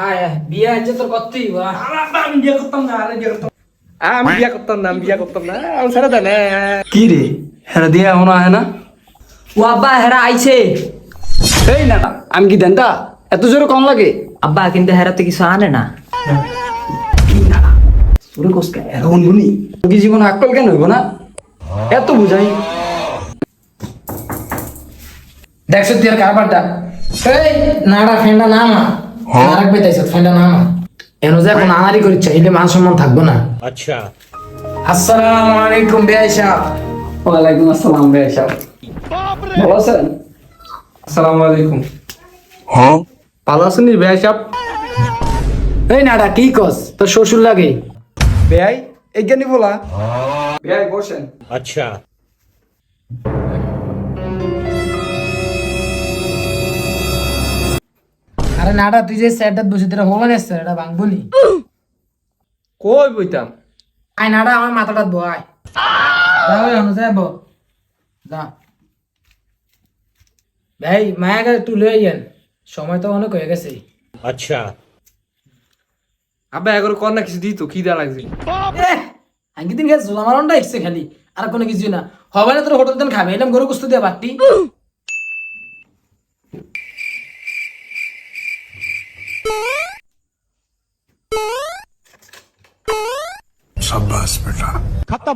আয় বিয়ে আছে তোর করতেই আমি বিয়ে করতাম না আরে বিয়ে করতাম আমি বিয়া করতাম না আমি বিয়া করতাম না আমি ছেড়ে দেন কি রে হ্যাঁ দিয়ে এমন না? ও আব্বা হেরা আইছে। এই না না, আমি কি দেন এত জোরে কম লাগে? আব্বা কিন্তু হেরাতে কিছু আনে না। তোরে কসকা এখন গুনি কি জীবন আকল কেন হইব না? এত বুঝাই। দেখছ তুই আর কারবারটা এই নাড়া ফেন্ডা হ্যাঁ? রাখবে তাই সাথে ফাইন্ডা না না। এখন আনারি মান সম্মান থাকব না। আচ্ছা। আসসালামু আলাইকুম বিআই ওয়ালাইকুম আসসালাম বিআই ভালো আছেন? আসসালামু আলাইকুম। হ্যাঁ? ভালো আছেন বিআই এই নাডা কি কস? তোর শ্বশুর লাগে? বিআই এই জ্ঞানী বলা? বিআই বসেন আচ্ছা। আরে নাটা তুই যে স্যারটা বসে তোরা হবা না স্যার এটা ভাঙবো নি কই বইতাম? আই নাটা আমার মাথাটা বয় যাও হনু যাব যা। ভাই মায়া গেছে তুই লই যান সময় তো অনেক হয়ে গেছে। আচ্ছা। আবে এগুলো কর না কিছু দিই তো কি দা লাগছে? আঙ্গি দিন গেছে জোলা মারণটা খালি আর কোনো কিছু না। হবে না তোর হোটেল দিন খাবে এরকম গরু কুস্তি দিয়ে বাটি। বাট্টি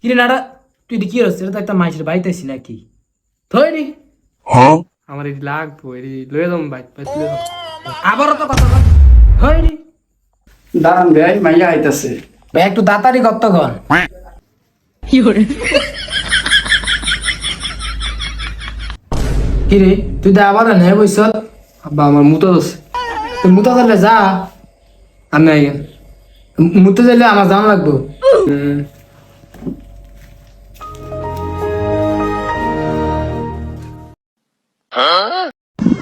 কিরে নাড়া তুই কি হচ্ছে এটা তো একটা মাইসের বাড়িতে আছি নাকি? থই নি আমার এটি লাগবো এটি লয়ে যাব বাইক বাইক লয়ে আবারও তো কথা বল। নি দাঁড়ান ভাই মাইয়া আইতাছে। ভাই একটু দাতারি কত কর। কিরে তুই তো আবার নে বইস আব্বা আমার মুতো আছে। তুই মুতা দিলে যা। আর নাই মুতে দিলে আমার জানা লাগবো।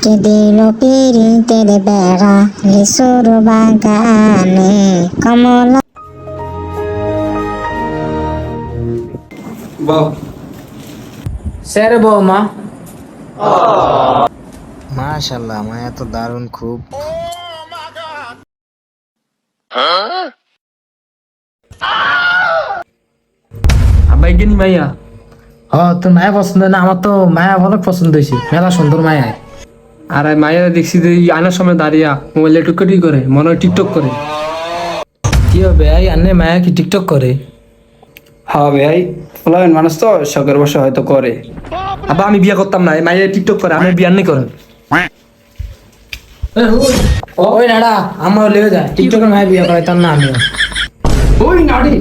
que দিল পিরিতের বেড়া লিসুর বাগানে কমলা বাহ। স্যার বৌমা। মাশাল্লাহ মায়া তো দারুণ খুব। মাইয়া। হ তোর মায়া পছন্দ না আমার তো মায়া অনেক পছন্দ হয়েছে। মেলা সুন্দর মায়া। আর এই মাইয়া দেখছি যে এই আয়নার সময় দাঁড়িয়া মোবাইলে টুকটি করে মনে হয় টিকটক করে। কি হবে এই আন্নে মায়া কি টিকটক করে? হ্যাঁ ভাই মানুষ তো শখের বসে হয়তো করে। আব্বা আমি বিয়া করতাম না এই মাইয়া টিকটক করে আমি বিয়ার নেই করেন। ওই নাডা আমার লেগে যায় টিকটকের মায়া বিয়ে করে তার না আমিও। ওই নাড়ি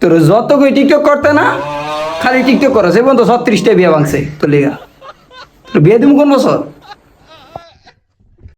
তোর যত কই টিকটক করতে না, খালি টিকটক করছে এবং তো ছত্রিশটা বিয়া ভাঙছে। তো লেগা। তোর বিয়ে দিম কোন বছর?